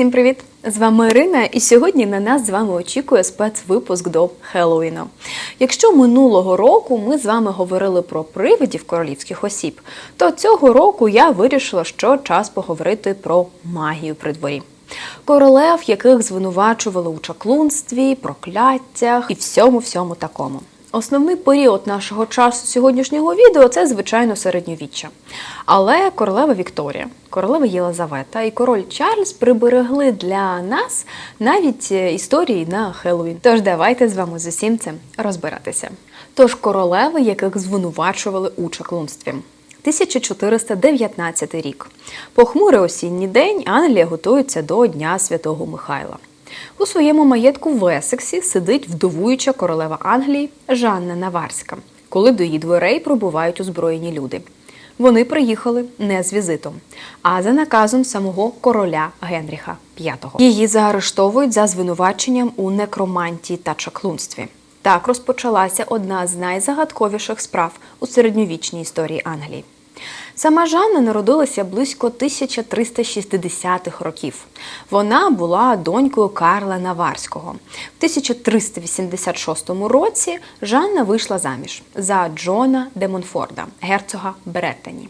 Всім привіт! З вами Ірина, і сьогодні на нас з вами очікує спецвипуск до Хеллоуіну. Якщо минулого року ми з вами говорили про привидів королівських осіб, то цього року я вирішила, що час поговорити про магію при дворі. Королев, яких звинувачували у чаклунстві, прокляттях і всьому всьому такому. Основний період нашого часу сьогоднішнього відео це, звичайно, середньовіччя. Але королева Вікторія, королева Єлизавета і король Чарльз приберегли для нас навіть е, історії на Хеллоуін. Тож давайте з вами з усім цим розбиратися. Тож королеви, яких звинувачували у чаклунстві. 1419 рік. Похмурий осінній день Англія готується до Дня Святого Михайла. У своєму маєтку в Есексі сидить вдовуюча королева Англії Жанна Наварська, коли до її дверей пробувають озброєні люди. Вони приїхали не з візитом, а за наказом самого короля Генріха V. Її заарештовують за звинуваченням у некромантії та чаклунстві. Так розпочалася одна з найзагадковіших справ у середньовічній історії Англії. Сама Жанна народилася близько 1360-х років. Вона була донькою Карла Наварського. В 1386 році Жанна вийшла заміж за Джона де Монфорда, герцога Береттані.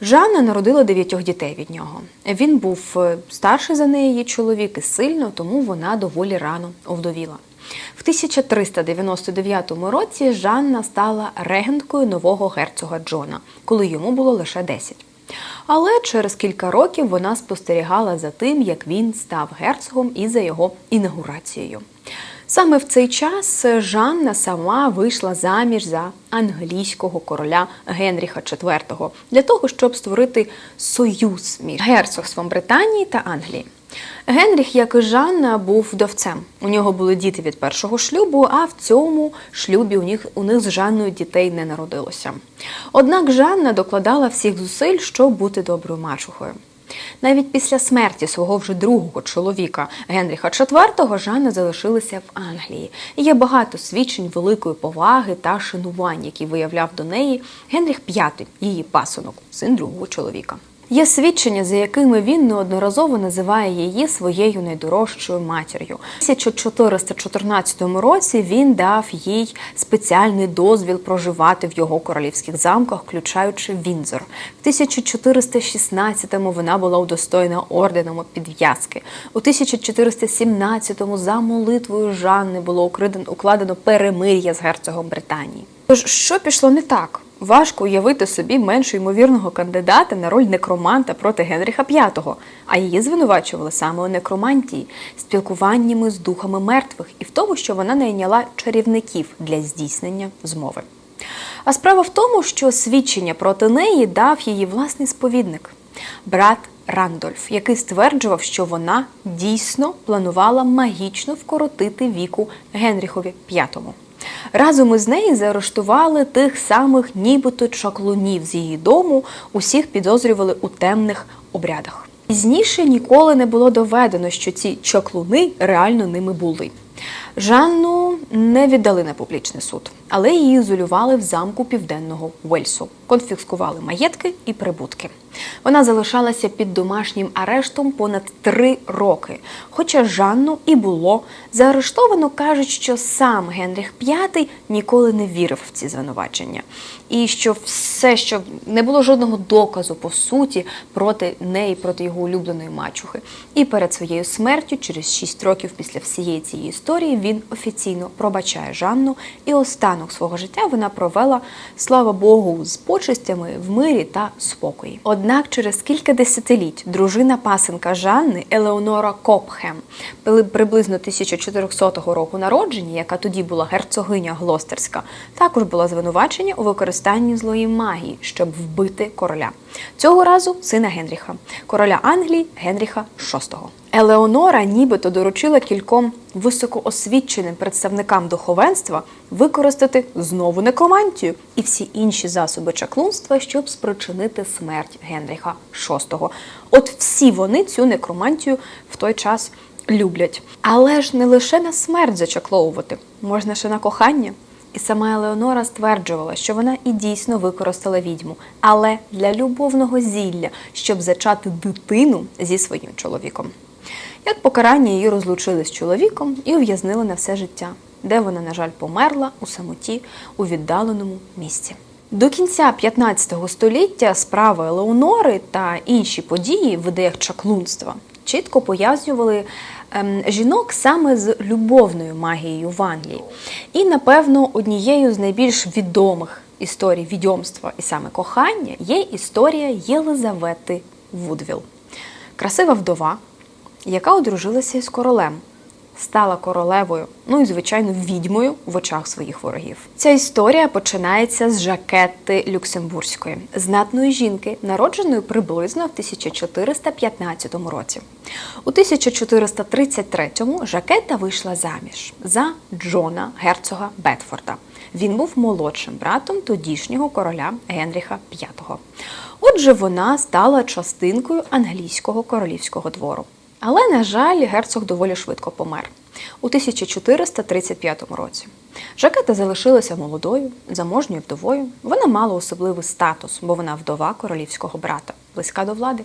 Жанна народила дев'ятьох дітей від нього. Він був е, старший за неї чоловік і сильно, тому вона доволі рано овдовіла. В 1399 році Жанна стала регенткою нового герцога Джона, коли йому було лише 10. Але через кілька років вона спостерігала за тим, як він став герцогом і за його інаугурацією. Саме в цей час Жанна сама вийшла заміж за англійського короля Генріха IV для того, щоб створити союз між герцогством Британії та Англії. Генріх, як і Жанна, був вдовцем. У нього були діти від першого шлюбу, а в цьому шлюбі у них, у них з Жанною дітей не народилося. Однак Жанна докладала всіх зусиль, щоб бути доброю мачухою. Навіть після смерті свого вже другого чоловіка Генріха IV Жанна залишилася в Англії. Є багато свідчень великої поваги та шанувань, які виявляв до неї Генріх V, її пасунок, син другого чоловіка. Є свідчення, за якими він неодноразово називає її своєю найдорожчою матір'ю. У 1414 році він дав їй спеціальний дозвіл проживати в його королівських замках, включаючи Вінзор. В 1416-му вона була удостоєна орденом підв'язки. У 1417-му за молитвою Жанни було укладено перемир'я з герцогом Британії. Тож що пішло не так? Важко уявити собі менш ймовірного кандидата на роль некроманта проти Генріха V, а її звинувачували саме у некромантії, спілкуваннями з духами мертвих і в тому, що вона найняла чарівників для здійснення змови. А справа в тому, що свідчення проти неї дав її власний сповідник, брат Рандольф, який стверджував, що вона дійсно планувала магічно вкоротити віку Генріхові V. Разом із нею заарештували тих самих нібито чаклунів з її дому, усіх підозрювали у темних обрядах. Пізніше ніколи не було доведено, що ці чаклуни реально ними були. Жанну не віддали на публічний суд, але її ізолювали в замку південного Уельсу, конфіскували маєтки і прибутки. Вона залишалася під домашнім арештом понад три роки. Хоча Жанну і було заарештовано, кажуть, що сам Генріх V ніколи не вірив в ці звинувачення, і що все, що не було жодного доказу по суті проти неї, проти його улюбленої мачухи. І перед своєю смертю, через шість років після всієї цієї історії, він офіційно пробачає Жанну, і останок свого життя вона провела, слава Богу, з почестями в мирі та спокої. Однак через кілька десятиліть дружина пасенка Жанни Елеонора Копхем, приблизно 1400 року народження, яка тоді була герцогиня Глостерська, також була звинувачення у використанні злої магії, щоб вбити короля. Цього разу сина Генріха, короля Англії Генріха VI. Елеонора нібито доручила кільком високоосвіченим представникам духовенства використати знову некромантію і всі інші засоби чаклунства, щоб спричинити смерть Генріха VI. От всі вони цю некромантію в той час люблять. Але ж не лише на смерть зачакловувати, можна ще на кохання. І сама Елеонора стверджувала, що вона і дійсно використала відьму, але для любовного зілля, щоб зачати дитину зі своїм чоловіком. Як покарання її розлучили з чоловіком і ув'язнили на все життя, де вона, на жаль, померла у самоті у віддаленому місці. До кінця 15 століття справи Елеонори та інші події в ідеях чаклунства чітко пояснювали ем, жінок саме з любовною магією в Англії. І, напевно, однією з найбільш відомих історій відьомства і саме кохання є історія Єлизавети Вудвіл. Красива вдова, яка одружилася із королем, стала королевою, ну і звичайно відьмою в очах своїх ворогів. Ця історія починається з жакети Люксембурзької, знатної жінки, народженої приблизно в 1415 році. У 1433-му жакета вийшла заміж за Джона герцога Бетфорда. Він був молодшим братом тодішнього короля Генріха V. Отже, вона стала частинкою англійського королівського двору. Але, на жаль, герцог доволі швидко помер у 1435 році. Жакета залишилася молодою, заможньою вдовою. Вона мала особливий статус, бо вона вдова королівського брата, близька до влади.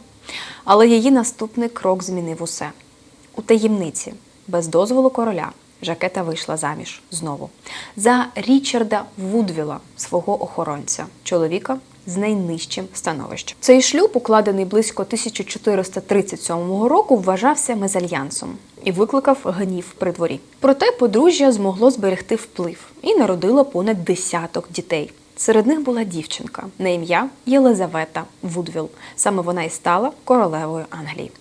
Але її наступний крок змінив усе. У таємниці, без дозволу короля, Жакета вийшла заміж знову за Річарда Вудвіла, свого охоронця, чоловіка з найнижчим становищем. Цей шлюб, укладений близько 1437 року, вважався мезальянсом і викликав гнів при дворі. Проте подружжя змогло зберегти вплив і народило понад десяток дітей. Серед них була дівчинка на ім'я Єлизавета Вудвіл. Саме вона і стала королевою Англії.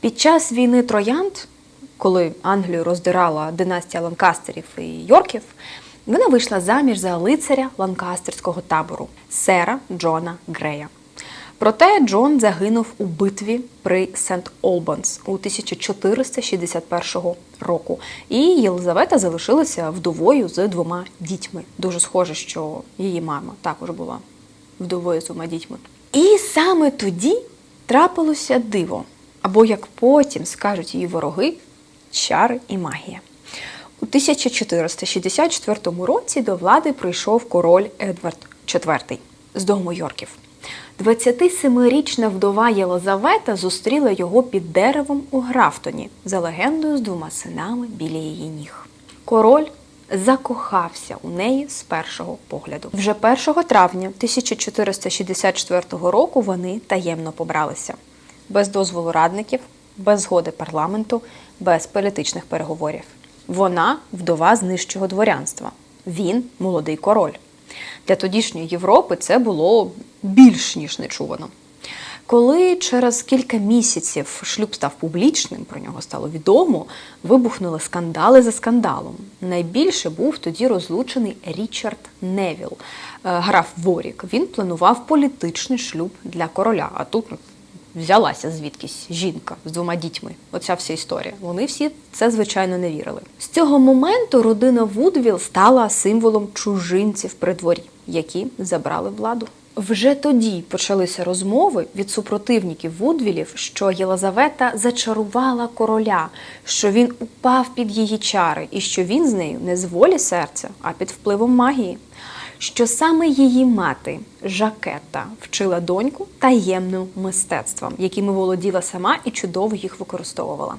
Під час війни троянд, коли Англію роздирала династія Ланкастерів і Йорків, вона вийшла заміж за лицаря ланкастерського табору сера Джона Грея. Проте Джон загинув у битві при Сент Олбанс у 1461 року. І Єлизавета залишилася вдовою з двома дітьми. Дуже схоже, що її мама також була вдовою з двома дітьми. І саме тоді трапилося диво, або як потім скажуть її вороги, чари і магія. У 1464 році до влади прийшов король Едвард IV з дому Йорків. 27-річна вдова Єлизавета зустріла його під деревом у Графтоні за легендою з двома синами біля її ніг. Король закохався у неї з першого погляду. Вже 1 травня 1464 року вони таємно побралися без дозволу радників, без згоди парламенту, без політичних переговорів. Вона вдова з нижчого дворянства. Він молодий король. Для тодішньої Європи це було більш ніж нечувано. Коли через кілька місяців шлюб став публічним, про нього стало відомо, вибухнули скандали за скандалом. Найбільше був тоді розлучений Річард Невіл, е, граф Ворік. Він планував політичний шлюб для короля. А тут взялася звідкись жінка з двома дітьми. Оця вся історія. Вони всі це звичайно не вірили. З цього моменту родина Вудвіл стала символом чужинців при дворі, які забрали владу. Вже тоді почалися розмови від супротивників Вудвілів, що Єлизавета зачарувала короля, що він упав під її чари, і що він з нею не з волі серця, а під впливом магії. Що саме її мати Жакета вчила доньку таємним мистецтвам, якими володіла сама і чудово їх використовувала.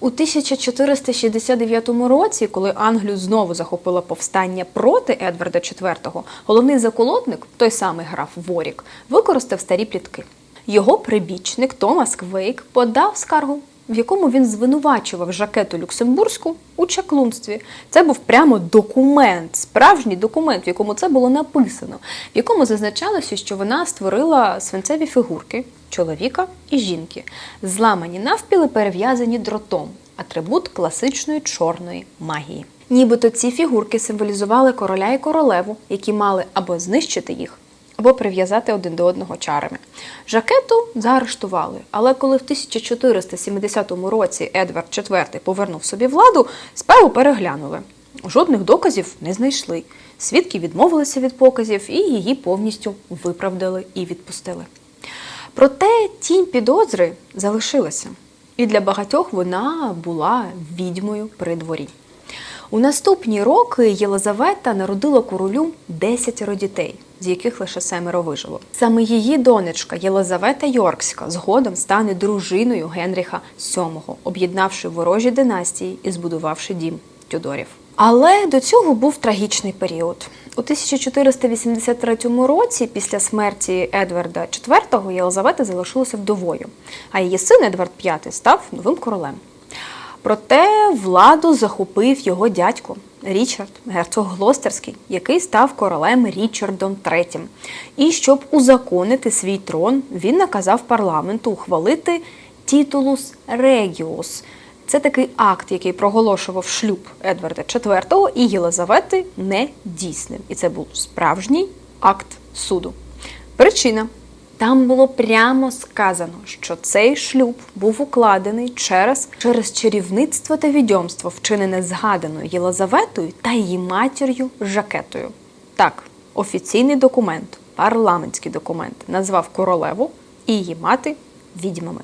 У 1469 році, коли Англію знову захопило повстання проти Едварда IV, головний заколотник, той самий граф Ворік, використав старі плітки. Його прибічник Томас Квейк подав скаргу, в якому він звинувачував жакету Люксембурзьку у чаклунстві. Це був прямо документ, справжній документ, в якому це було написано, в якому зазначалося, що вона створила свинцеві фігурки чоловіка і жінки, зламані навпіли, перев'язані дротом, атрибут класичної чорної магії. Нібито ці фігурки символізували короля і королеву, які мали або знищити їх, або прив'язати один до одного чарами. Жакету заарештували, але коли в 1470 році Едвард IV повернув собі владу, справу переглянули. Жодних доказів не знайшли. Свідки відмовилися від показів і її повністю виправдали і відпустили. Проте тінь підозри залишилася, і для багатьох вона була відьмою при дворі. У наступні роки Єлизавета народила королю 10 дітей, з яких лише семеро вижило. Саме її донечка Єлизавета Йоркська згодом стане дружиною Генріха VII, об'єднавши ворожі династії і збудувавши дім Тюдорів. Але до цього був трагічний період. У 1483 році, після смерті Едварда IV, Єлизавета залишилася вдовою, а її син Едвард V став новим королем. Проте владу захопив його дядько Річард, герцог Глостерський, який став королем Річардом III. І щоб узаконити свій трон, він наказав парламенту ухвалити титулус регіус. Це такий акт, який проголошував шлюб Едварда IV і Єлизавети недійсним. І це був справжній акт суду. Причина. Там було прямо сказано, що цей шлюб був укладений через, через чарівництво та відьомство, вчинене згаданою Єлизаветою та її матір'ю Жакетою. Так, офіційний документ, парламентський документ, назвав королеву і її мати відьмами.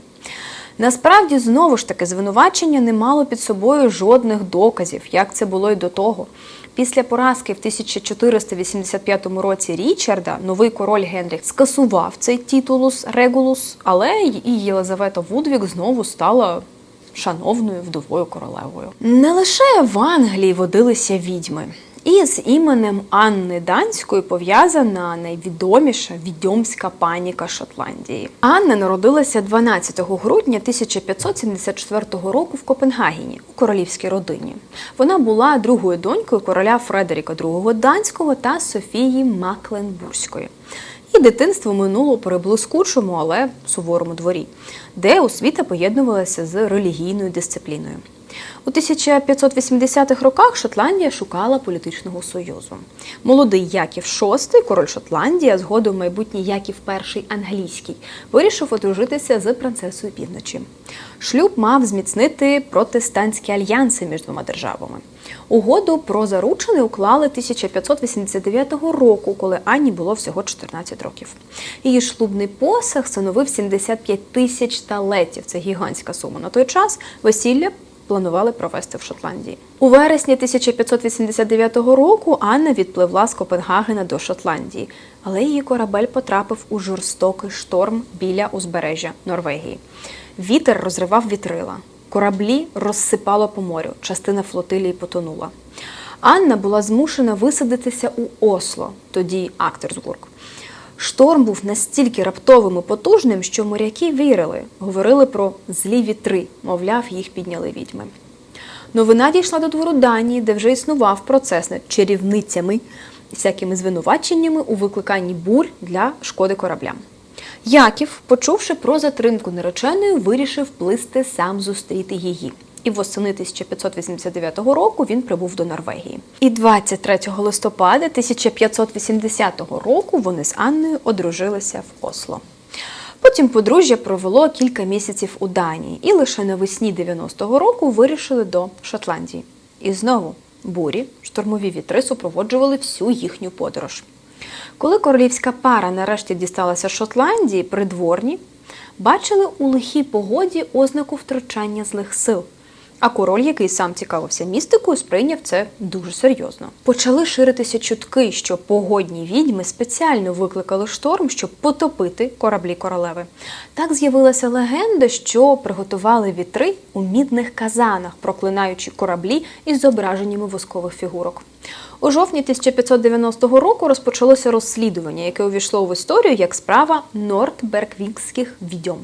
Насправді, знову ж таки, звинувачення не мало під собою жодних доказів, як це було й до того. Після поразки в 1485 році Річарда новий король Генріх скасував цей титулус регулус, але і Єлизавета Вудвік знову стала шановною вдовою королевою. Не лише в Англії водилися відьми. І з іменем Анни Данської пов'язана найвідоміша відьомська паніка Шотландії. Анна народилася 12 грудня 1574 року в Копенгагені у королівській родині. Вона була другою донькою короля Фредеріка II Данського та Софії Макленбурзької. І дитинство минуло при блискучому, але суворому дворі, де освіта поєднувалася з релігійною дисципліною. У 1580-х роках Шотландія шукала політичного союзу. Молодий Яків VI, король Шотландії, згодом майбутній Яків І англійський, вирішив одружитися з принцесою півночі. Шлюб мав зміцнити протестантські альянси між двома державами. Угоду про заручини уклали 1589 року, коли Анні було всього 14 років. Її шлубний посаг становив 75 тисяч талетів. Це гігантська сума. На той час весілля планували провести в Шотландії. У вересні 1589 року Анна відпливла з Копенгагена до Шотландії, але її корабель потрапив у жорстокий шторм біля узбережжя Норвегії. Вітер розривав вітрила. Кораблі розсипало по морю, частина флотилії потонула. Анна була змушена висадитися у Осло, тоді Актерсбург. Шторм був настільки раптовим і потужним, що моряки вірили, говорили про злі вітри, мовляв, їх підняли відьми. Новина дійшла до двору Данії, де вже існував процес над чарівницями, всякими звинуваченнями у викликанні бурь для шкоди кораблям. Яків, почувши про затримку нареченої, вирішив плисти сам зустріти її. І восени 1589 року він прибув до Норвегії. І 23 листопада 1580 року вони з Анною одружилися в Осло. Потім подружжя провело кілька місяців у Данії і лише навесні 90-го року вирішили до Шотландії. І знову бурі, штормові вітри супроводжували всю їхню подорож. Коли королівська пара нарешті дісталася Шотландії, придворні бачили у лихій погоді ознаку втручання злих сил. А король, який сам цікавився містикою, сприйняв це дуже серйозно. Почали ширитися чутки, що погодні відьми спеціально викликали шторм, щоб потопити кораблі королеви. Так з'явилася легенда, що приготували вітри у мідних казанах, проклинаючи кораблі із зображеннями воскових фігурок. У жовтні 1590 року розпочалося розслідування, яке увійшло в історію як справа Нортбергвікських відьом.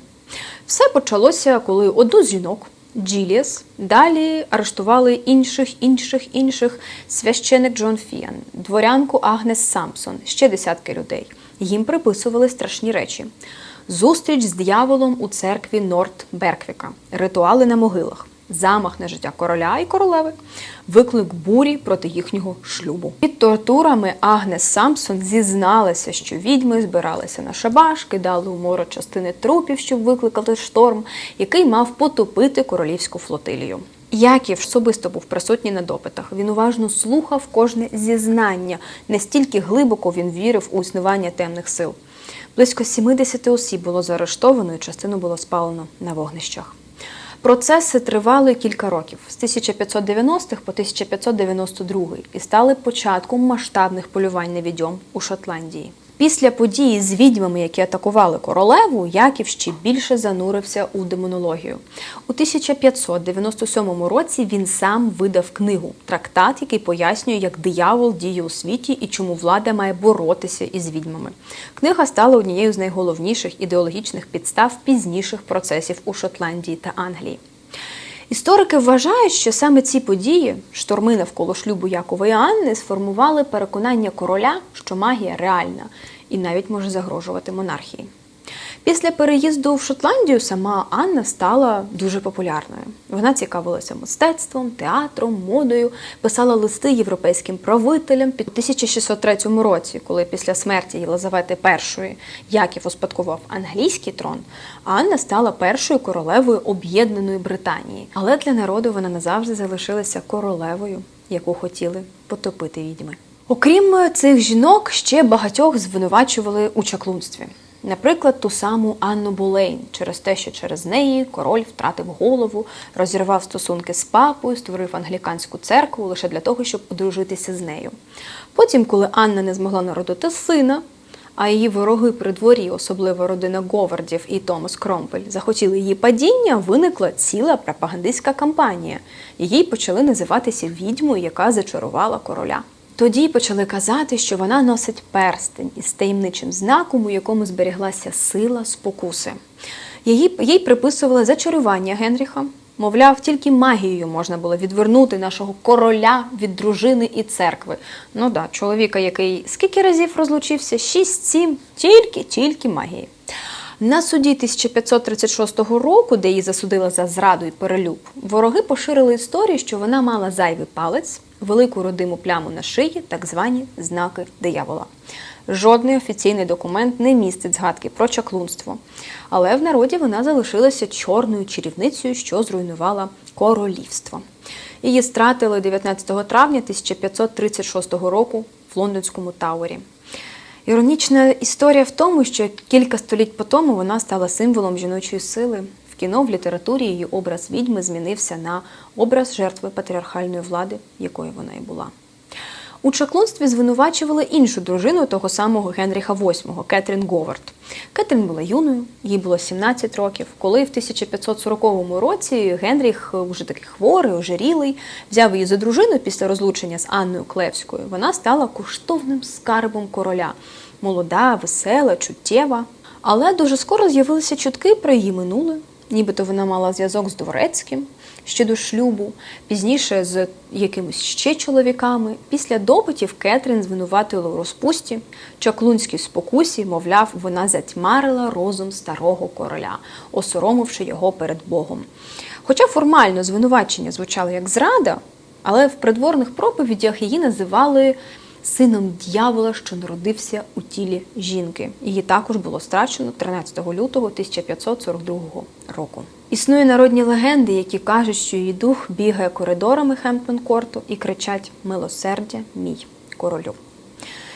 Все почалося, коли одну з жінок. Джиліс. Далі арештували інших, інших, інших. Священик Джон Фіан, дворянку Агнес Сампсон, ще десятки людей. Їм приписували страшні речі: зустріч з дияволом у церкві Норт Берквіка, ритуали на могилах, замах на життя короля і королеви, виклик бурі проти їхнього шлюбу. Під тортурами Агнес Сампсон зізналася, що відьми збиралися на шабаш, кидали у море частини трупів, щоб викликати шторм, який мав потопити королівську флотилію. Яків особисто був присутній на допитах. Він уважно слухав кожне зізнання, настільки глибоко він вірив у існування темних сил. Близько 70 осіб було заарештовано і частину було спалено на вогнищах. Процеси тривали кілька років з 1590-х по 1592 і стали початком масштабних полювань на відьом у Шотландії. Після події з відьмами, які атакували королеву, Яків ще більше занурився у демонологію. У 1597 році він сам видав книгу трактат, який пояснює, як диявол діє у світі і чому влада має боротися із відьмами. Книга стала однією з найголовніших ідеологічних підстав пізніших процесів у Шотландії та Англії. Історики вважають, що саме ці події, шторми навколо шлюбу Якова і Анни, сформували переконання короля, що магія реальна і навіть може загрожувати монархії. Після переїзду в Шотландію сама Анна стала дуже популярною. Вона цікавилася мистецтвом, театром, модою, писала листи європейським правителям. Під 1603 році, коли після смерті Єлизавети І Яків успадкував англійський трон, Анна стала першою королевою об'єднаної Британії. Але для народу вона назавжди залишилася королевою, яку хотіли потопити відьми. Окрім цих жінок, ще багатьох звинувачували у чаклунстві. Наприклад, ту саму Анну Булейн через те, що через неї король втратив голову, розірвав стосунки з папою, створив англіканську церкву лише для того, щоб одружитися з нею. Потім, коли Анна не змогла народити сина, а її вороги при дворі, особливо родина Говардів і Томас Кромпель, захотіли її падіння, виникла ціла пропагандистська кампанія. Її почали називатися відьмою, яка зачарувала короля. Тоді почали казати, що вона носить перстень із таємничим знаком, у якому зберіглася сила спокуси. Її, їй приписували зачарування Генріха. Мовляв, тільки магією можна було відвернути нашого короля від дружини і церкви. Ну да, чоловіка, який скільки разів розлучився? Шість-сім, тільки, тільки магією. На суді 1536 року, де її засудили за зраду і перелюб, вороги поширили історію, що вона мала зайвий палець, велику родиму пляму на шиї, так звані знаки диявола. Жодний офіційний документ не містить згадки про чаклунство, але в народі вона залишилася чорною чарівницею, що зруйнувала королівство. Її стратили 19 травня 1536 року в лондонському Тауері. Іронічна історія в тому, що кілька століть по тому вона стала символом жіночої сили. Кіно, в літературі її образ відьми змінився на образ жертви патріархальної влади, якою вона і була. У чаклунстві звинувачували іншу дружину того самого Генріха VIII, Кетрін Говард. Кетрін була юною, їй було 17 років, коли в 1540 році Генріх, уже такий хворий, ожирілий, взяв її за дружину після розлучення з Анною Клевською. Вона стала коштовним скарбом короля. Молода, весела, чуттєва. Але дуже скоро з'явилися чутки про її минуле, нібито вона мала зв'язок з дворецьким щодо шлюбу, пізніше з якимись ще чоловіками. Після допитів Кетрін звинуватила у розпусті, чаклунській спокусі, мовляв, вона затьмарила розум старого короля, осоромивши його перед Богом. Хоча формально звинувачення звучало як зрада, але в придворних проповідях її називали сином дьявола, що народився у тілі жінки. Її також було страчено 13 лютого 1542 року. Існують народні легенди, які кажуть, що її дух бігає коридорами Хемптон-корту і кричать Милосердя, мій королю.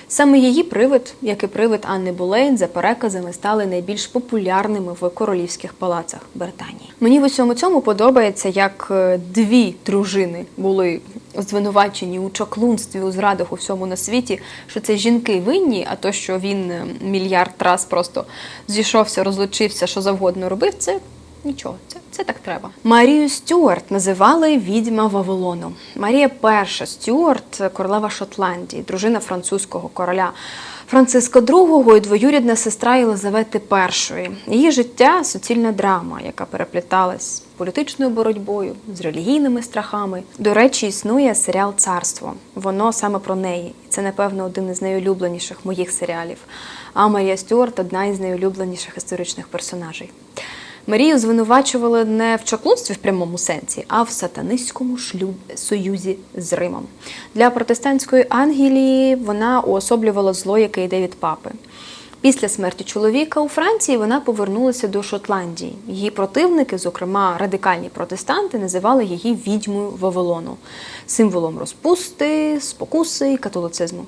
Саме її привид, як і привид Анни Булейн, за переказами стали найбільш популярними в королівських палацах Британії. Мені в усьому цьому подобається, як е, дві дружини були звинувачені у чаклунстві, у зрадах у всьому на світі, що це жінки винні, а то, що він е, мільярд раз просто зійшовся, розлучився, що завгодно робив, це Нічого, це це так треба. Марію Стюарт називали відьма Вавилону. Марія Перша Стюарт, королева Шотландії, дружина французького короля Франциска II і двоюрідна сестра Єлизавети І. Її життя суцільна драма, яка перепліталась політичною боротьбою, з релігійними страхами. До речі, існує серіал Царство. Воно саме про неї. Це, напевно, один із найулюбленіших моїх серіалів. А Марія Стюарт одна із найулюбленіших історичних персонажей. Марію звинувачували не в чаклунстві в прямому сенсі, а в сатанистському шлюб союзі з Римом. Для протестантської Ангелії вона уособлювала зло, яке йде від папи. Після смерті чоловіка у Франції вона повернулася до Шотландії. Її противники, зокрема радикальні протестанти, називали її відьмою Вавилону, символом розпусти, спокуси і католицизму.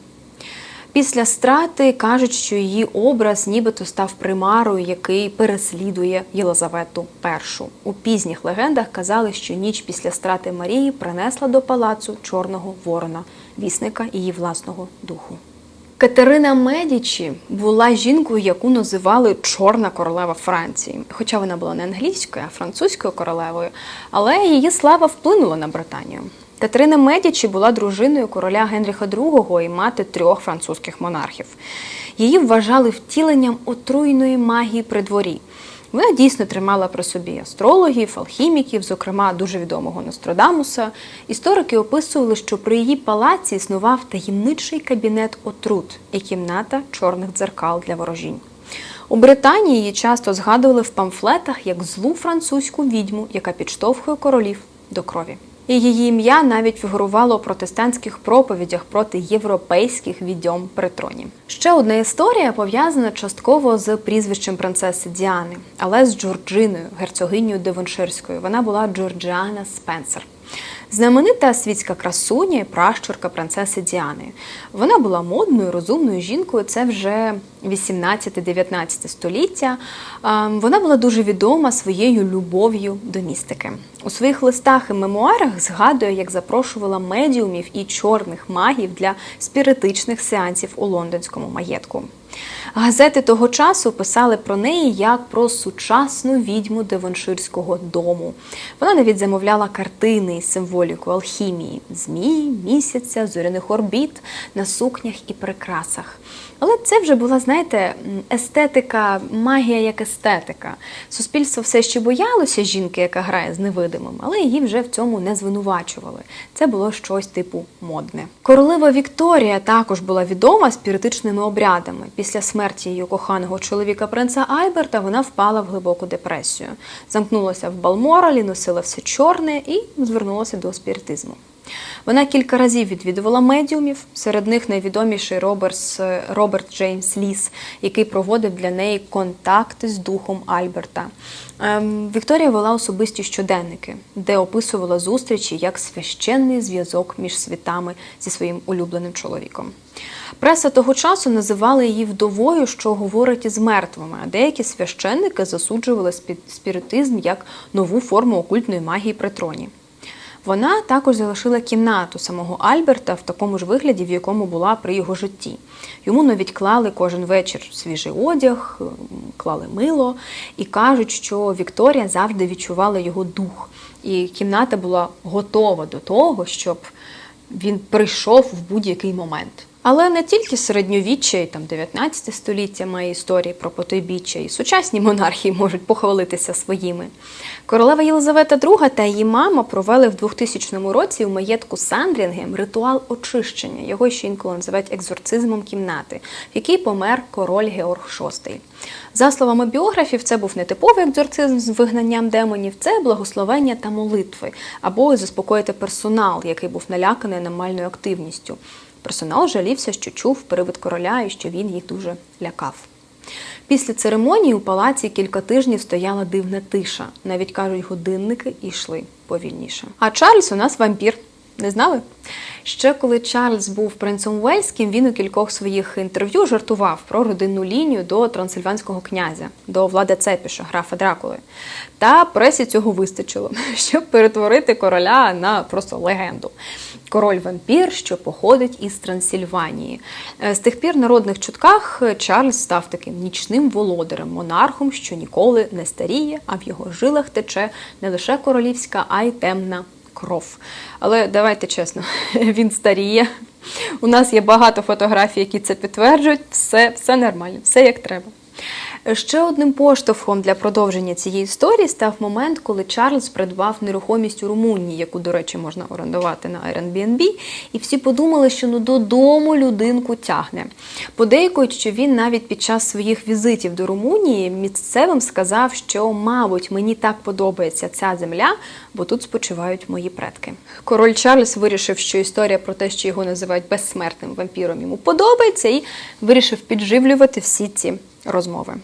Після страти кажуть, що її образ нібито став примарою, який переслідує Єлизавету І. У пізніх легендах казали, що ніч після страти Марії принесла до палацу чорного ворона, вісника її власного духу. Катерина Медічі була жінкою, яку називали Чорна королева Франції. Хоча вона була не англійською, а французькою королевою, але її слава вплинула на Британію. Катерина Медічі була дружиною короля Генріха II і мати трьох французьких монархів. Її вважали втіленням отруйної магії при дворі. Вона дійсно тримала при собі астрологів, алхіміків, зокрема дуже відомого Нострадамуса. Історики описували, що при її палаці існував таємничий кабінет отрут і кімната чорних дзеркал для ворожінь. У Британії її часто згадували в памфлетах як злу французьку відьму, яка підштовхує королів до крові. І її ім'я навіть фігурувало у протестантських проповідях проти європейських відьом при троні. Ще одна історія пов'язана частково з прізвищем принцеси Діани, але з Джорджиною, герцогинею Девонширською. Вона була Джорджіана Спенсер. Знаменита світська красуня і пращурка принцеси Діани. Вона була модною, розумною жінкою. Це вже 18-19 століття. Вона була дуже відома своєю любов'ю до містики. У своїх листах і мемуарах згадує, як запрошувала медіумів і чорних магів для спіритичних сеансів у лондонському маєтку. Газети того часу писали про неї як про сучасну відьму Девонширського дому. Вона навіть замовляла картини із символікою алхімії змій, місяця, зоряних орбіт на сукнях і прикрасах. Але це вже була, знаєте, естетика, магія як естетика. Суспільство все ще боялося жінки, яка грає з невидимим, але її вже в цьому не звинувачували. Це було щось типу модне. Королева Вікторія також була відома спіритичними обрядами. Після смерті її коханого чоловіка принца Альберта вона впала в глибоку депресію. Замкнулася в Балморалі, носила все чорне і звернулася до спіритизму. Вона кілька разів відвідувала медіумів. Серед них найвідоміший Роберс, Роберт Джеймс Ліс, який проводив для неї контакти з духом Альберта. Ем, Вікторія вела особисті щоденники, де описувала зустрічі як священний зв'язок між світами зі своїм улюбленим чоловіком. Преса того часу називала її вдовою, що говорить із мертвими, а деякі священники засуджували спіритизм як нову форму окультної магії при троні. Вона також залишила кімнату самого Альберта в такому ж вигляді, в якому була при його житті. Йому навіть клали кожен вечір свіжий одяг, клали мило і кажуть, що Вікторія завжди відчувала його дух, і кімната була готова до того, щоб він прийшов в будь-який момент. Але не тільки середньовіччя і там 19 століття має історії про потойбіччя, і сучасні монархії можуть похвалитися своїми. Королева Єлизавета II та її мама провели в 2000 році у маєтку Сандрінгем ритуал очищення. Його ще інколи називають екзорцизмом кімнати, в якій помер король Георг VI. За словами біографів, це був не типовий екзорцизм з вигнанням демонів, це благословення та молитви, або заспокоїти персонал, який був наляканий аномальною активністю. Персонал жалівся, що чув привид короля і що він їх дуже лякав. Після церемонії у палаці кілька тижнів стояла дивна тиша. Навіть кажуть, годинники йшли повільніше. А Чарльз у нас вампір. Не знали? Ще коли Чарльз був принцем Уельським, він у кількох своїх інтерв'ю жартував про родинну лінію до трансильванського князя, до Влада Цепіша, графа Дракули. Та пресі цього вистачило, щоб перетворити короля на просто легенду. Король вампір, що походить із Трансильванії. Е, з тих пір народних чутках Чарльз став таким нічним володарем, монархом, що ніколи не старіє, а в його жилах тече не лише королівська, а й темна кров. Але давайте чесно, він старіє. У нас є багато фотографій, які це підтверджують. Все, все нормально, все як треба. Ще одним поштовхом для продовження цієї історії став момент, коли Чарльз придбав нерухомість у Румунії, яку, до речі, можна орендувати на Airbnb, і всі подумали, що ну додому людинку тягне. Подейкують, що він навіть під час своїх візитів до Румунії місцевим сказав, що, мабуть, мені так подобається ця земля, бо тут спочивають мої предки. Король Чарльз вирішив, що історія про те, що його називають безсмертним вампіром, йому подобається, і вирішив підживлювати всі ці розмови.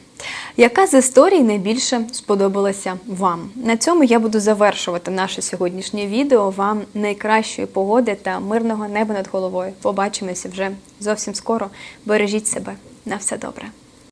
Яка з історій найбільше сподобалася вам? На цьому я буду завершувати наше сьогоднішнє відео. Вам найкращої погоди та мирного неба над головою. Побачимося вже зовсім скоро. Бережіть себе. На все добре.